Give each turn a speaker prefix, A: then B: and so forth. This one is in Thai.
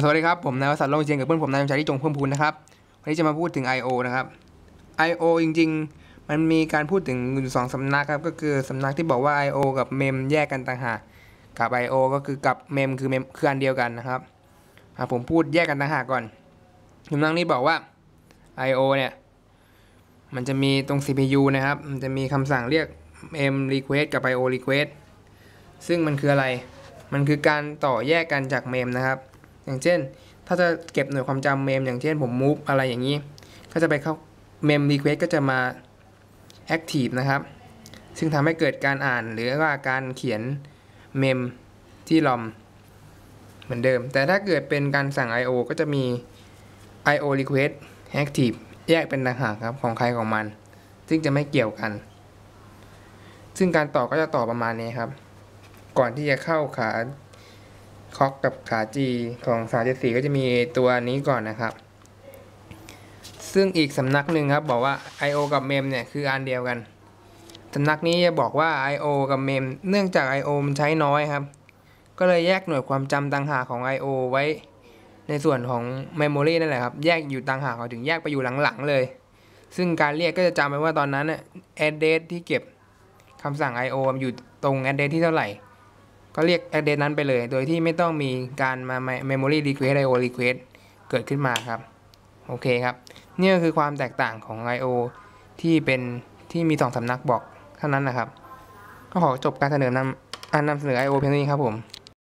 A: สวัสดีครับ ผมนายวสันต์ลงเชียงกับเพื่อนผมนายชายที่จงเพิ่มพูนนะครับ วันนี้จะมาพูดถึง I.O. นะครับ I.O. จริง ๆ มันมีการพูดถึงอยู่สองสำนักครับ ก็คือสำนักที่บอกว่า I.O. กับเมมแยกกันต่างหาก กับ I.O. ก็คือกับเมมคือเมมคืออันเดียวกันนะครับผมพูดแยกกันต่างหากก่อนสำนักนี้บอกว่า I.O. เนี่ยมันจะมีตรง CPU นะครับ มันจะมีคำสั่งเรียก M request กับ I.O. request ซึ่งมันคืออะไร มันคือการต่อแยกกันจากเมมนะครับ อย่างเช่น ถ้าจะเก็บหน่วยความจำเมมอย่างเช่นผม move อะไรอย่างนี้ ก็จะไปเข้าเมม request ก็จะมา active นะครับ ซึ่งทำให้เกิดการอ่านหรือว่าการเขียนเมมที่ลอมเหมือนเดิม แต่ถ้าเกิดเป็นการสั่ง I/O ก็จะมี I/O request active แยกเป็นต่างหากครับของใครของมัน ซึ่งจะไม่เกี่ยวกัน ซึ่งการต่อก็จะต่อประมาณนี้ครับ ก่อนที่จะเข้าขา คอกกับขา G ของสาสีก็จะมีตัวนี้ก่อนนะครับ ซึ่งอีกสำนักหนึ่งครับบอกว่า I/O กับ MEM เนี่ยคืออันเดียวกันสำนักนี้จะบอกว่า I/O กับ MEM เนื่องจาก I/O มันใช้น้อยครับ ก็เลยแยกหน่วยความจำต่างหากของ I/O ไว้ในส่วนของ Memory นั่นแหละครับ แยกอยู่ต่างหากเขาถึงแยกไปอยู่หลังๆเลย ซึ่งการเรียกก็จะจำไว้ว่าตอนนั้นน่ะ address ที่เก็บคำสั่ง I/O อยู่ตรง address ที่เท่าไหร่ ก็เรียก address นั้นไปเลย โดยที่ไม่ต้องมีการมา memory request I/O request เกิดขึ้นมาครับ โอเคครับ นี่ก็คือความแตกต่างของ I/O ที่เป็นที่มีสองสำนักบอกเท่านั้นนะครับ ก็ขอจบการเสนอนำอันนำเสนอ I/O เพียงเท่านี้ครับผม